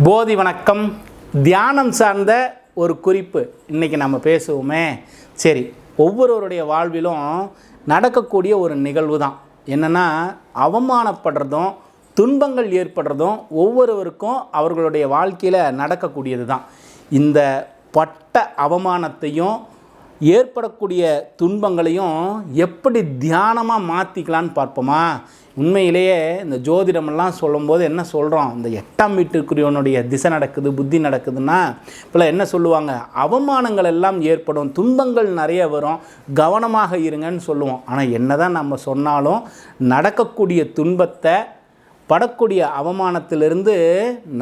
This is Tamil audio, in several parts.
போதி வணக்கம். தியானம் சார்ந்த ஒரு குறிப்பு இன்றைக்கி நம்ம பேசுவோமே. சரி ஒவ்வொருவருடைய வாழ்விலும் நடக்கக்கூடிய ஒரு நிகழ்வு தான் என்னென்னா அவமானப்படுறதும் துன்பங்கள் ஏற்படுறதும் ஒவ்வொருவருக்கும் அவர்களுடைய வாழ்க்கையில் நடக்கக்கூடியது தான் இந்த பட்ட அவமானத்தையும் ஏற்படக்கூடிய துன்பங்களையும் எப்படி தியானமாக மாற்றிக்கலான்னு பார்ப்போமா? உண்மையிலேயே இந்த ஜோதிடமெல்லாம் சொல்லும்போது என்ன சொல்கிறோம் இந்த எட்டாம் வீட்டுக்குரியவனுடைய திசை நடக்குது புத்தி நடக்குதுன்னா இப்போ என்ன சொல்லுவாங்க? அவமானங்கள் எல்லாம் ஏற்படும் துன்பங்கள் நிறைய வரும் கவனமாக இருங்கன்னு சொல்லுவோம். ஆனால் என்ன தான் நம்ம சொன்னாலும் நடக்கக்கூடிய துன்பத்தை படக்கூடிய அவமானத்திலிருந்து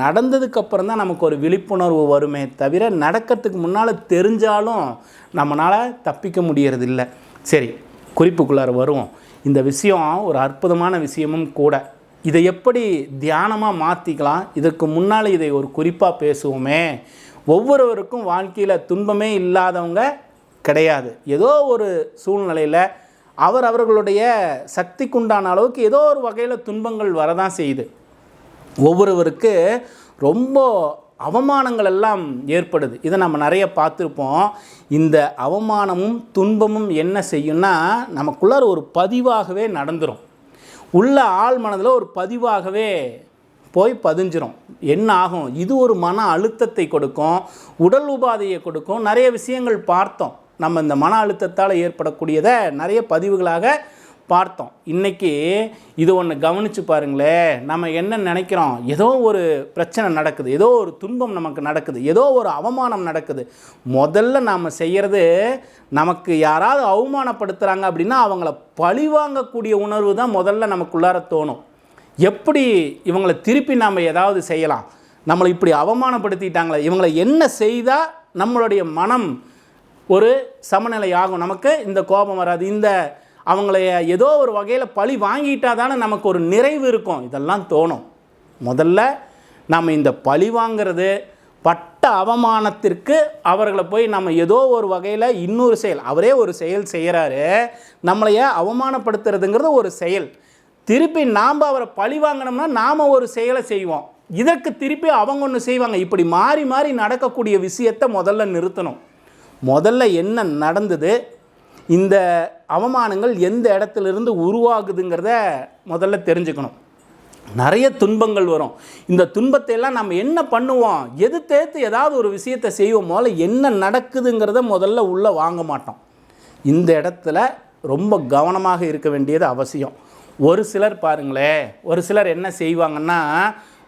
நடந்ததுக்கப்புறம் தான் நமக்கு ஒரு விழிப்புணர்வு வருமே தவிர நடக்கிறதுக்கு முன்னால் தெரிஞ்சாலும் நம்மளால் தப்பிக்க முடியறதில்லை. சரி குறிப்புக்குள்ளார வரும். இந்த விஷயம் ஒரு அற்புதமான விஷயமும் கூட. இதை எப்படி தியானமாக மாற்றிக்கலாம் இதற்கு முன்னால் இதை ஒரு குறிப்பாக பேசுவோமே. ஒவ்வொருவருக்கும் வாழ்க்கையில் துன்பமே இல்லாதவங்க கிடையாது. ஏதோ ஒரு சூழ்நிலையில் அவர் அவர்களுடைய சக்திக்குண்டான அளவுக்கு ஏதோ ஒரு வகையில் துன்பங்கள் வரதான் செய்யுது. ஒவ்வொருவருக்கு ரொம்ப அவமானங்கள் எல்லாம் ஏற்படுது. இதை நம்ம நிறைய பார்த்துருப்போம். இந்த அவமானமும் துன்பமும் என்ன செய்யும்னா நமக்குள்ளார ஒரு பதிவாகவே நடந்துரும். உள்ள ஆள் மனதில் ஒரு பதிவாகவே போய் பதிஞ்சிரும். என்ன ஆகும்? இது ஒரு மன அழுத்தத்தை கொடுக்கும். உடல் உபாதையை கொடுக்கும். நிறைய விஷயங்கள் பார்த்தோம். நம்ம இந்த மன அழுத்தத்தால் ஏற்படக்கூடியதை நிறைய பதிவுகளாக பார்த்தோம். இன்றைக்கி இது ஒன்று கவனித்து பாருங்களேன் நம்ம என்ன நினைக்கிறோம்? ஏதோ ஒரு பிரச்சனை நடக்குது ஏதோ ஒரு துன்பம் நமக்கு நடக்குது ஏதோ ஒரு அவமானம் நடக்குது. முதல்ல நாம் செய்கிறது நமக்கு யாராவது அவமானப்படுத்துகிறாங்க அப்படின்னா அவங்கள பழிவாங்கக்கூடிய உணர்வு தான் முதல்ல நமக்குள்ளார தோணும். எப்படி இவங்களை திருப்பி நாம் ஏதாவது செய்யலாம்? நம்மளை இப்படி அவமானப்படுத்திட்டாங்களே இவங்களை என்ன செய்தால் நம்மளுடைய மனம் ஒரு சமநிலை ஆகும் நமக்கு இந்த கோபம் வராது. இந்த அவங்களைய ஏதோ ஒரு வகையில் பழி வாங்கிட்டா தானே நமக்கு ஒரு நிறைவு இருக்கும். இதெல்லாம் தோணும். முதல்ல நம்ம இந்த பழி வாங்கிறது பட்ட அவமானத்திற்கு அவர்களை போய் நம்ம ஏதோ ஒரு வகையில் இன்னொரு செயல் அவரே ஒரு செயல் செய்கிறாரு நம்மளைய அவமானப்படுத்துறதுங்கிறது ஒரு செயல். திருப்பி நாம் அவரை பழி வாங்கினோம்னா நாம் ஒரு செயலை செய்வோம். இதற்கு திருப்பி அவங்க ஒன்று செய்வாங்க. இப்படி மாறி மாறி நடக்கக்கூடிய விஷயத்தை முதல்ல நிறுத்தணும். முதல்ல என்ன நடந்தது? இந்த அவமானங்கள் எந்த இடத்துலேருந்து உருவாகுதுங்கிறத முதல்ல தெரிஞ்சுக்கணும். நிறைய துன்பங்கள் வரும். இந்த துன்பத்தை எல்லாம் நம்ம என்ன பண்ணுவோம்? எது தேர்த்து ஏதாவது ஒரு விஷயத்தை செய்வோம்? முதல்ல என்ன நடக்குதுங்கிறத முதல்ல உள்ளே வாங்க மாட்டோம். இந்த இடத்துல ரொம்ப கவனமாக இருக்க வேண்டியது அவசியம். ஒரு சிலர் பாருங்களேன் ஒரு சிலர் என்ன செய்வாங்கன்னா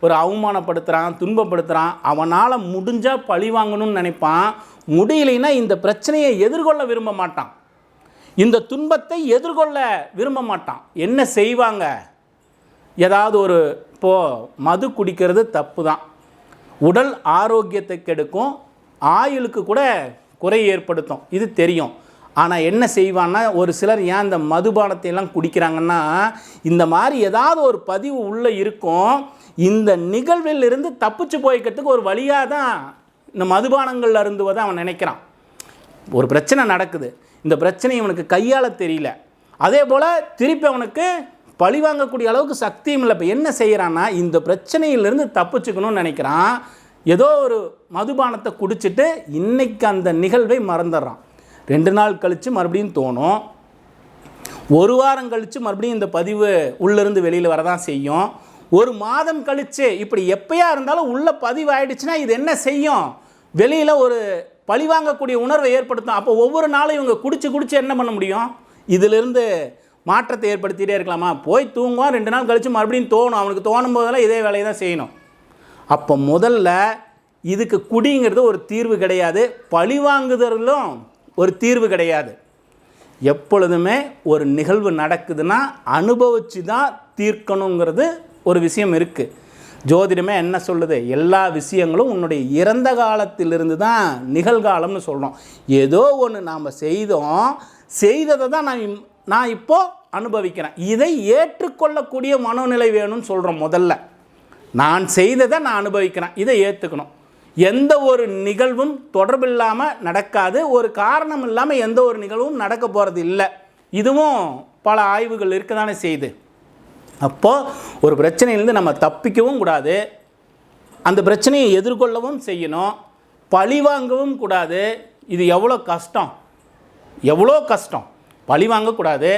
ஒரு அவமானப்படுத்துகிறான் துன்பப்படுத்துகிறான் அவனால் முடிஞ்சால் பழி வாங்கணும்னு நினைப்பான். முடியலைன்னா இந்த பிரச்சனையை எதிர்கொள்ள விரும்ப மாட்டான். இந்த துன்பத்தை எதிர்கொள்ள விரும்ப மாட்டான். என்ன செய்வாங்க? ஏதாவது ஒரு இப்போது மது குடிக்கிறது தப்பு தான் உடல் ஆரோக்கியத்தை கெடுக்கும். ஆயுளுக்கு கூட குறை ஏற்படுத்தும். இது தெரியும். ஆனால் என்ன செய்வான்னா ஒரு சிலர் ஏன் இந்த மதுபானத்தை எல்லாம் குடிக்கிறாங்கன்னா இந்த மாதிரி ஏதாவது ஒரு பதிவு உள்ளே இருக்கும். இந்த நிகழ்வில் இருந்து தப்பிச்சு போய்க்கிறதுக்கு ஒரு வழியாக தான் இந்த மதுபானங்கள் அருந்துவதை அவன் நினைக்கிறான். ஒரு பிரச்சனை நடக்குது. இந்த பிரச்சனை இவனுக்கு கையாள தெரியல. அதே போல் திருப்பி அவனுக்கு பழி வாங்கக்கூடிய அளவுக்கு சக்தியும் இல்லை. இப்போ என்ன செய்கிறான்னா இந்த பிரச்சனையிலேருந்து தப்பிச்சுக்கணும்னு நினைக்கிறான். ஏதோ ஒரு மதுபானத்தை குடிச்சிட்டு இன்றைக்கி அந்த நிகழ்வை மறந்துடுறான். ரெண்டு நாள் கழித்து மறுபடியும் தோணும். ஒரு வாரம் கழித்து மறுபடியும் இந்த பதிவு உள்ளேருந்து வெளியில் வரதான் செய்யும். ஒரு மாதம் கழித்து இப்படி எப்பயா இருந்தாலும் உள்ளே பதிவு ஆயிடுச்சுன்னா இது என்ன செய்யும்? வெளியில் ஒரு பழிவாங்கக்கூடிய உணர்வை ஏற்படுத்தும். அப்போ ஒவ்வொரு நாளும் இவங்க குடிச்சு குடிச்சு என்ன பண்ண முடியும்? இதிலிருந்து மாற்றத்தை ஏற்படுத்திகிட்டே இருக்கலாமா? போய் தூங்குவான் ரெண்டு நாள் கழித்து மறுபடியும் தோணும். அவனுக்கு தோணும் போதெல்லாம் இதே வேலையை தான் செய்யணும். அப்போ முதல்ல இதுக்கு குடிங்கிறது ஒரு தீர்வு கிடையாது. பழிவாங்குதலும் ஒரு தீர்வு கிடையாது. எப்பொழுதுமே ஒரு நிகழ்வு நடக்குதுன்னா அனுபவித்து தான் தீர்க்கணுங்கிறது ஒரு விஷயம் இருக்குது ஜோதிடமே என்ன சொல்லுது? எல்லா விஷயங்களும் உன்னுடைய இறந்த காலத்திலிருந்து தான் நிகழ்காலம்னு சொல்கிறோம் ஏதோ ஒன்று நாம் செய்தோம். செய்ததை தான் நான் நான் இப்போது அனுபவிக்கிறேன். இதை ஏற்றுக்கொள்ளக்கூடிய மனோநிலை வேணும்னு சொல்கிறோம் முதல்ல. நான் செய்ததை நான் அனுபவிக்கிறேன். இதை ஏற்றுக்கணும் எந்த ஒரு நிகழ்வும் தொடர்பில்லாமல் நடக்காது. ஒரு காரணம் இல்லாமல் எந்த ஒரு நிகழ்வும் நடக்க போகிறது இல்லை. இதுவும் பல ஆய்வுகள் இருக்க தானே செய்யுது அப்போது ஒரு பிரச்சனையிலேருந்து நம்ம தப்பிக்கவும் கூடாது. அந்த பிரச்சனையை எதிர்கொள்ளவும் செய்யணும். பழி வாங்கவும் கூடாது. இது எவ்வளோ கஷ்டம்? எவ்வளோ கஷ்டம்? பழி வாங்கக்கூடாது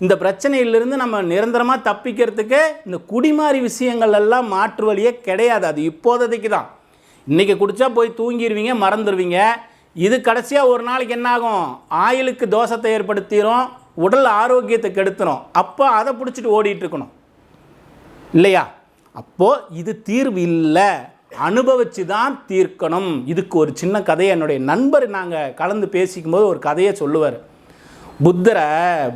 இந்த பிரச்சனையிலிருந்து நம்ம நிரந்தரமாக தப்பிக்கிறதுக்கு இந்த குடிமாறி விஷயங்கள் எல்லாம் மாற்று வழியே கிடையாது. அது இப்போதைக்கு தான். இன்றைக்கி குடித்தா போய் தூங்கிடுவீங்க மறந்துடுவீங்க இது கடைசியாக ஒரு நாளைக்கு என்னாகும் ஆயிலுக்கு தோஷத்தை ஏற்படுத்திடும் உடல் ஆரோக்கியத்தை கெடுத்துரும். அப்போ அதை பிடிச்சிட்டு ஓடிட்டு இருக்கணும். இல்லையா? அப்போது இது தீர்வு இல்லை. அனுபவிச்சு தான் தீர்க்கணும். இதுக்கு ஒரு சின்ன கதையை என்னுடைய நண்பர் நாங்கள் கலந்து பேசிக்கும் போது ஒரு கதையை சொல்லுவார். புத்தரை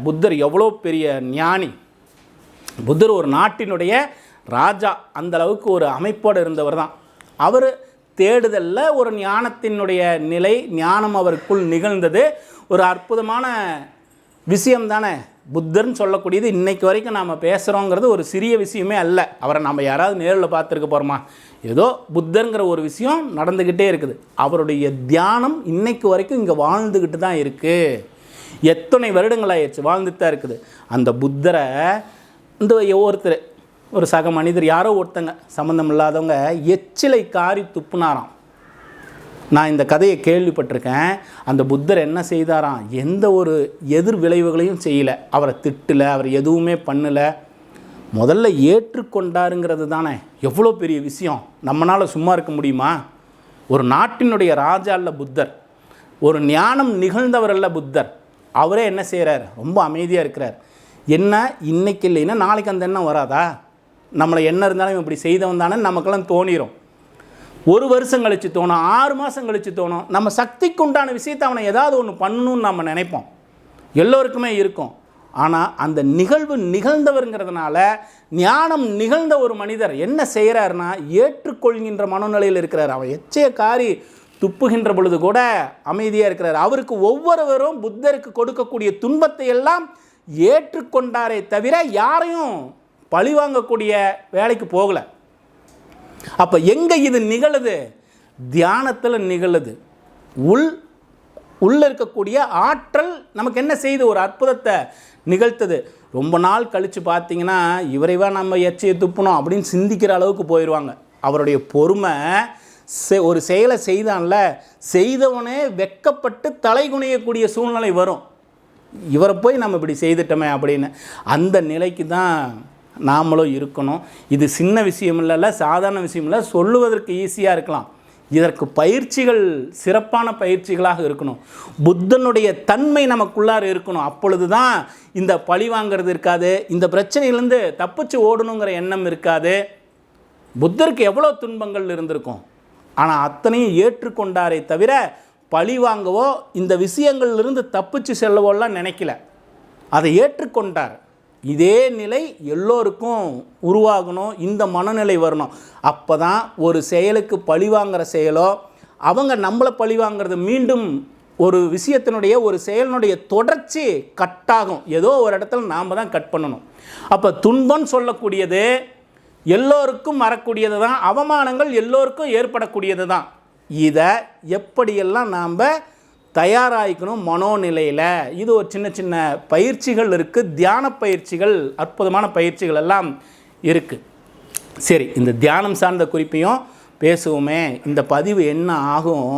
புத்தர் எவ்வளோ பெரிய ஞானி. புத்தர் ஒரு நாட்டினுடைய ராஜா. அந்த அளவுக்கு ஒரு அமைப்போடு இருந்தவர் தான். அவர் தேடுதலில் ஒரு ஞானத்தினுடைய நிலை ஞானம் அவருக்குள் நிகழ்ந்தது. ஒரு அற்புதமான விஷயம் தானே? புத்தர்னு சொல்லக்கூடியது இன்றைக்கு வரைக்கும் நாம் பேசுகிறோங்கிறது ஒரு சிறிய விஷயமே அல்ல. அவரை நம்ம யாராவது நேரில் பார்த்துருக்க போகிறோமா ஏதோ புத்தருங்கிற ஒரு விஷயம் நடந்துக்கிட்டே இருக்குது. அவருடைய தியானம் இன்னைக்கு வரைக்கும் இங்கே வாழ்ந்துக்கிட்டு தான் இருக்குது எத்தனை வருடங்களாயிடுச்சு வாழ்ந்துட்டு தான் இருக்குது. அந்த புத்தரை இந்த ஒருத்தர் ஒரு சக மனிதர் யாரோ ஒருத்தங்க சம்மந்தம் இல்லாதவங்க எச்சிலை காரி துப்புனாராம். நான் இந்த கதையை கேள்விப்பட்டிருக்கேன். அந்த புத்தர் என்ன செய்தாராம்? எந்த ஒரு எதிர் விளைவுகளையும் செய்யலை. அவரை திட்டலை அவர் எதுவுமே பண்ணலை. முதல்ல ஏற்றுக்கொண்டாருங்கிறது தானே. எவ்வளோ பெரிய விஷயம். நம்மளால் சும்மா இருக்க முடியுமா? ஒரு நாட்டினுடைய ராஜா அல்ல புத்தர். ஒரு ஞானம் நிகழ்ந்தவர் அல்ல புத்தர். அவரே என்ன செய்கிறார் ரொம்ப அமைதியாக இருக்கிறார். என்ன? இன்றைக்கி இல்லைன்னா நாளைக்கு அந்த எண்ணம் வராதா? நம்மளை என்ன இருந்தாலும் இப்படி செய்தவன் தானே நமக்கெல்லாம் தோணிடும் ஒரு வருஷம் கழித்து தோணும் ஆறு மாதம் கழித்து தோணும். நம்ம சக்திக்கு உண்டான விஷயத்தை அவனை ஏதாவது ஒன்று பண்ணணும்னு நம்ம நினைப்போம். எல்லோருக்குமே இருக்கும். ஆனால் அந்த நிகழ்வு நிகழ்ந்தவருங்கிறதுனால ஞானம் நிகழ்ந்த ஒரு மனிதர் என்ன செய்கிறாருன்னா ஏற்றுக்கொள்கின்ற மனநிலையில் இருக்கிறார். அவன் எச்சைய காரி துப்புகின்ற பொழுது கூட அமைதியாக இருக்கிறார். அவருக்கு ஒவ்வொருவரும் புத்தருக்கு கொடுக்கக்கூடிய துன்பத்தை எல்லாம் ஏற்றுக்கொண்டாரே தவிர யாரையும் பழிவாங்கக்கூடிய வேலைக்கு போகலை. அப்போ எங்கே இது நிகழுது? தியானத்தில் நிகழுது. உள் உள்ளே இருக்கக்கூடிய ஆற்றல் நமக்கு என்ன செய்து? ஒரு அற்புதத்தை நிகழ்த்தது. ரொம்ப நாள் கழித்து பார்த்தீங்கன்னா இவரைவா நம்ம எச்சையை துப்பணும் அப்படின்னு சிந்திக்கிற அளவுக்கு போயிடுவாங்க அவருடைய பொறுமை செ- ஒரு செயலை செய்தான்ல செய்தவனே வெக்கப்பட்டு தலை குனியக்கூடிய சூழ்நிலை வரும். இவரை போய் நம்ம இப்படி செய்துட்டோமே அப்படின்னு. அந்த நிலைக்கு தான் நாமளும் இருக்கணும். இது சின்ன விஷயம் இல்லைல்ல சாதாரண விஷயம் இல்லை சொல்லுவதற்கு ஈஸியாக இருக்கலாம். இதற்கு பயிற்சிகள் சிறப்பான பயிற்சிகளாக இருக்கணும். புத்தனுடைய தன்மை நமக்குள்ளார இருக்கணும். அப்பொழுது தான் இந்த பழி வாங்கிறது இருக்காது. இந்த பிரச்சனையிலேருந்து தப்பிச்சு ஓடணுங்கிற எண்ணம் இருக்காது. புத்தருக்கு எவ்வளோ துன்பங்கள் இருந்திருக்கும். ஆனால் அத்தனையும் ஏற்றுக்கொண்டாரே தவிர பழி வாங்கவோ இந்த விஷயங்கள்லேருந்து தப்பிச்சு செல்லவோலாம் நினைக்கல. அதை ஏற்றுக்கொண்டார். இதே நிலை எல்லோருக்கும் உருவாகணும் இந்த மனநிலை வரணும். அப்போ தான் ஒரு செயலுக்கு பழிவாங்குற செயலோ அவங்க நம்மளை பழி வாங்குறது மீண்டும் ஒரு விஷயத்தினுடைய ஒரு செயலினுடைய தொடர்ச்சி கட்டாகும். ஏதோ ஒரு இடத்துல நாம் தான் கட் பண்ணணும். அப்போ துன்பம் சொல்லக்கூடியது எல்லோருக்கும் வரக்கூடியது தான் அவமானங்கள் எல்லோருக்கும் ஏற்படக்கூடியது தான். இதை எப்படியெல்லாம் நாம் தயாராகிக்கணும் மனோநிலையில். இது ஒரு சின்ன சின்ன பயிற்சிகள் இருக்குது தியான பயிற்சிகள் அற்புதமான பயிற்சிகள் எல்லாம் இருக்குது சரி இந்த தியானம் சார்ந்த குறிப்பையும் பேசுவோமே. இந்த பதிவு என்ன ஆகும்?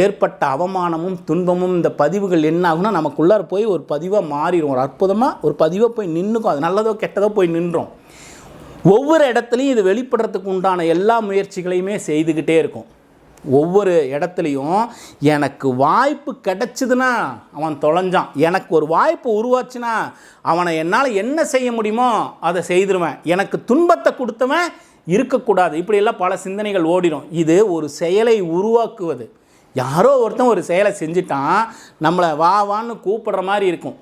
ஏற்பட்ட அவமானமும் துன்பமும் இந்த பதிவுகள் என்ன ஆகும்னா நமக்குள்ளார போய் ஒரு பதிவாக மாறிடும் ஒரு அற்புதமாக ஒரு பதிவாக போய் நின்றுக்கும் அது நல்லதோ கெட்டதோ போய் நின்றோம். ஒவ்வொரு இடத்துலையும் இது வெளிப்படுறதுக்கு உண்டான எல்லா முயற்சிகளையுமே செய்துக்கிட்டே இருக்கும். ஒவ்வொரு இடத்துலையும் எனக்கு வாய்ப்பு கிடைச்சிதுன்னா அவன் தொலைஞ்சான். எனக்கு ஒரு வாய்ப்பு உருவாச்சுன்னா அவனை என்னால் என்ன செய்ய முடியுமோ அதை செய்திருவேன். எனக்கு துன்பத்தை கொடுத்தவன் இருக்கக்கூடாது. இப்படியெல்லாம் பல சிந்தனைகள் ஓடிடும். இது ஒரு செயலை உருவாக்குவது. யாரோ ஒருத்தன் ஒரு செயலை செஞ்சுட்டான். நம்மளை வா வான்னு கூப்பிடுற மாதிரி இருக்கும்.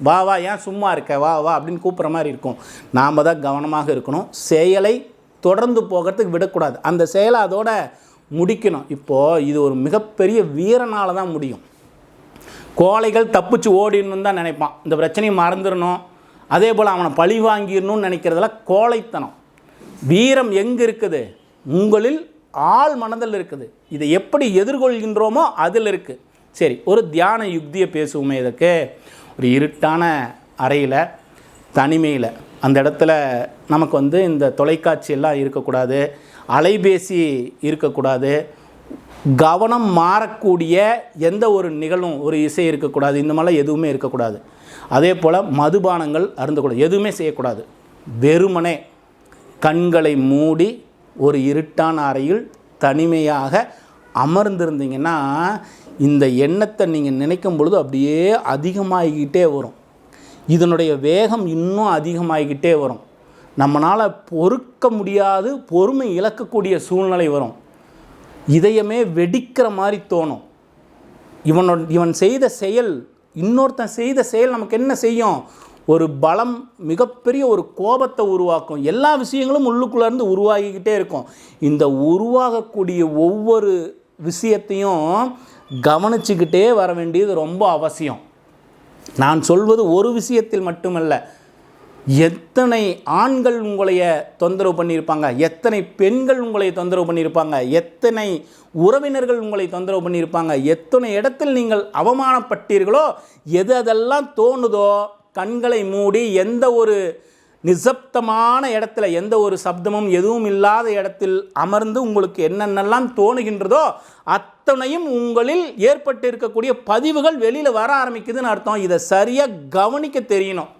வா வா ஏன் சும்மா இருக்க? வா வா அப்படின்னு கூப்பிட்ற மாதிரி இருக்கும். நாம் தான் கவனமாக இருக்கணும். செயலை தொடர்ந்து போகிறதுக்கு விடக்கூடாது. அந்த செயலை அதோட முடிக்கணும். இப்போது இது ஒரு மிகப்பெரிய வீரனால் தான் முடியும். கோழைகள் தப்பிச்சு ஓடிடணும்னு தான் நினைப்பான். இந்த பிரச்சனையை மறந்துடணும். அதே போல் அவனை பழி வாங்கிடணும்னு நினைக்கிறதெல்லாம் கோழைத்தனம். வீரம் எங்கே இருக்குது? உங்களில் ஆள் மனதில் இருக்குது. இதை எப்படி எதிர்கொள்கின்றோமோ அதில் இருக்குது சரி ஒரு தியான யுக்தியை பேசுவோமே இதுக்கு. ஒரு இருட்டான அறையில் தனிமையில். அந்த இடத்துல நமக்கு வந்து இந்த தொலைக்காட்சி எல்லாம் இருக்கக்கூடாது. அலைபேசி இருக்கக்கூடாது. கவனம் மாறக்கூடிய எந்த ஒரு நிகழும் ஒரு இசை இருக்கக்கூடாது. இந்த மாதிரிலாம் எதுவுமே இருக்கக்கூடாது. அதே போல் மதுபானங்கள் அருந்தக்கூடாது எதுவுமே செய்யக்கூடாது. வெறுமனே கண்களை மூடி ஒரு இருட்டான அறையில் தனிமையாக அமர்ந்திருந்தீங்கன்னா இந்த எண்ணத்தை நீங்கள் நினைக்கும் பொழுது அப்படியே அதிகமாகிக்கிட்டே வரும். இதனுடைய வேகம் இன்னும் அதிகமாகிக்கிட்டே வரும். நம்மளால் பொறுக்க முடியாது பொறுமை இழக்கக்கூடிய சூழ்நிலை வரும். இதயமே வெடிக்கிற மாதிரி தோணும். இவனோட இவன் செய்த செயல் இன்னொருத்தன் செய்த செயல் நமக்கு என்ன செய்யும்? ஒரு பலம் மிகப்பெரிய ஒரு கோபத்தை உருவாக்கும். எல்லா விஷயங்களும் உள்ளுக்குள்ளேருந்து உருவாகிக்கிட்டே இருக்கும். இந்த உருவாகக்கூடிய ஒவ்வொரு விஷயத்தையும் கவனிச்சுக்கிட்டே வர வேண்டியது ரொம்ப அவசியம். நான் சொல்வது ஒரு விஷயத்தில் மட்டுமல்ல. எத்தனை ஆண்கள் உங்களைய தொந்தரவு பண்ணியிருப்பாங்க? எத்தனை பெண்கள் உங்களை தொந்தரவு பண்ணியிருப்பாங்க? எத்தனை உறவினர்கள் உங்களை தொந்தரவு பண்ணியிருப்பாங்க? எத்தனை இடத்தில் நீங்கள் அவமானப்பட்டீர்களோ? எது அதெல்லாம் தோணுதோ? கண்களை மூடி எந்த ஒரு நிசப்தமான இடத்துல எந்த ஒரு சப்தமும் எதுவும் இல்லாத இடத்தில் அமர்ந்து உங்களுக்கு என்னென்னலாம் தோணுகின்றதோ அத்தனையும் உங்களில் ஏற்பட்டு இருக்கக்கூடிய பதிவுகள் வெளியில் வர ஆரம்பிக்குதுன்னு அர்த்தம். இதை சரியாக கவனிக்க தெரியணும்.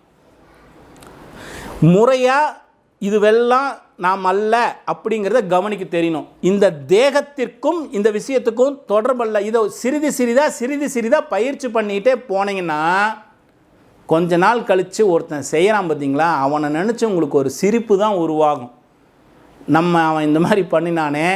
முறையாக இதுவெல்லாம் நாம் அல்ல அப்படிங்கிறத கவனிக்க தெரியணும் இந்த தேகத்திற்கும் இந்த விஷயத்துக்கும் தொடர்பல்ல. இதை சிறிது சிறிதாக சிறிது சிறிதாக பயிற்சி பண்ணிகிட்டே போனீங்கன்னா கொஞ்ச நாள் கழித்து ஒருத்தன் செய்கிறான் பார்த்தீங்களா அவனை நினச்சி உங்களுக்கு ஒரு சிரிப்பு தான் உருவாகும். நம்ம அவன் இந்த மாதிரி பண்ணினானே.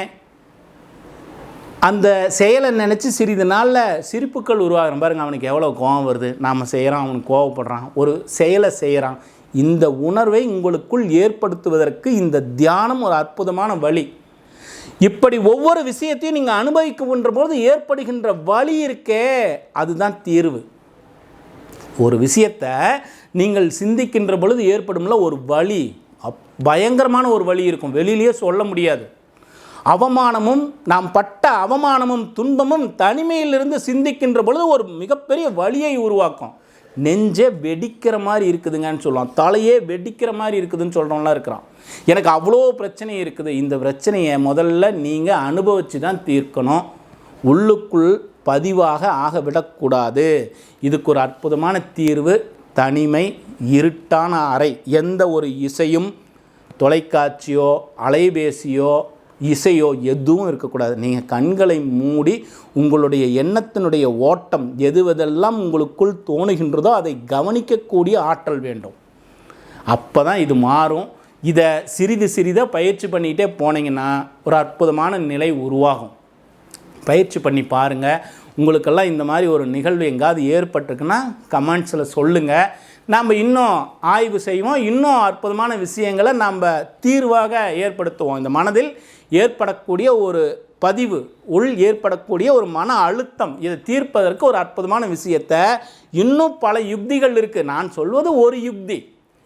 அந்த செயலை நினச்சி சிறிது நாளில் சிரிப்புக்கள் உருவாகிறோம் பாருங்க அவனுக்கு எவ்வளோ கோவம் வருது. நாம் செய்கிறோம் அவனுக்கு கோவப்படுறான். ஒரு செயலை செய்கிறான் இந்த உணர்வை உங்களுக்குள் ஏற்படுத்துவதற்கு இந்த தியானம் ஒரு அற்புதமான வழி. இப்படி ஒவ்வொரு விஷயத்தையும் நீங்கள் அனுபவிக்கின்ற போது ஏற்படுகின்ற வழி இருக்கே அதுதான் தீர்வு. ஒரு விஷயத்தை நீங்கள் சிந்திக்கின்ற பொழுது ஏற்படும்ல ஒரு வழி. அப் பயங்கரமான ஒரு வழி இருக்கும். வெளியிலேயே சொல்ல முடியாது. அவமானமும் நாம் பட்ட அவமானமும் துன்பமும் தனிமையிலிருந்து சிந்திக்கின்ற பொழுது ஒரு மிகப்பெரிய வழியை உருவாக்கும். நெஞ்சே வெடிக்கிற மாதிரி இருக்குதுங்கன்னு சொல்லலாம் தலையே வெடிக்கிற மாதிரி இருக்குதுன்னு சொல்கிறவங்களாம் இருக்கிறான். எனக்கு அவ்வளோ பிரச்சனை இருக்குது. இந்த பிரச்சனையை முதல்ல நீங்கள் அனுபவித்து தான் தீர்க்கணும். உள்ளுக்குள் பதிவாக ஆக விடக்கூடாது இதுக்கு ஒரு அற்புதமான தீர்வு. தனிமை இருட்டான அறை எந்த ஒரு இசையும் தொலைக்காட்சியோ அலைபேசியோ இசையோ எதுவும் இருக்கக்கூடாது. நீங்கள் கண்களை மூடி உங்களுடைய எண்ணத்தினுடைய ஓட்டம் எதுவதெல்லாம் உங்களுக்குள் தோணுகின்றதோ அதை கவனிக்கக்கூடிய ஆற்றல் வேண்டும். அப்போ தான் இது மாறும். இதை சிறிது சிறிதாக பயிற்சி பண்ணிகிட்டே போனீங்கன்னா ஒரு அற்புதமான நிலை உருவாகும். பயிற்சி பண்ணி பாருங்கள் உங்களுக்கெல்லாம் இந்த மாதிரி ஒரு நிகழ்வு எங்காவது ஏற்பட்டிருக்குன்னா கமெண்ட்ஸில் சொல்லுங்கள் நாம் இன்னும் ஆய்வு செய்வோம். இன்னும் அற்புதமான விஷயங்களை நாம் தீர்வாக ஏற்படுத்துவோம். இந்த மனதில் ஏற்படக்கூடிய ஒரு பதிவு உள் ஏற்படக்கூடிய ஒரு மன அழுத்தம் இதை தீர்ப்பதற்கு ஒரு அற்புதமான விஷயத்தை இன்னும் பல யுக்திகள் இருக்குது நான் சொல்வது ஒரு யுக்தி.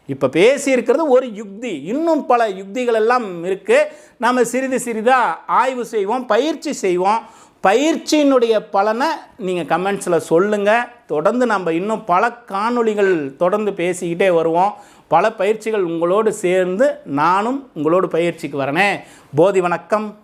இப்போ பேசியிருக்கிறது ஒரு யுக்தி. இன்னும் பல யுக்திகள் எல்லாம் இருக்குது நம்ம சிறிது சிறிதாக ஆய்வு செய்வோம் பயிற்சி செய்வோம். பயிற்சியினுடைய பலனை நீங்கள் கமெண்ட்ஸில் சொல்லுங்கள் தொடர்ந்து நம்ம இன்னும் பல காணொளிகள் தொடர்ந்து பேசிக்கிட்டே வருவோம். பல பயிற்சிகள் உங்களோடு சேர்ந்து நானும் உங்களோடு பயிற்சிக்கு வரனே. போதி வணக்கம்.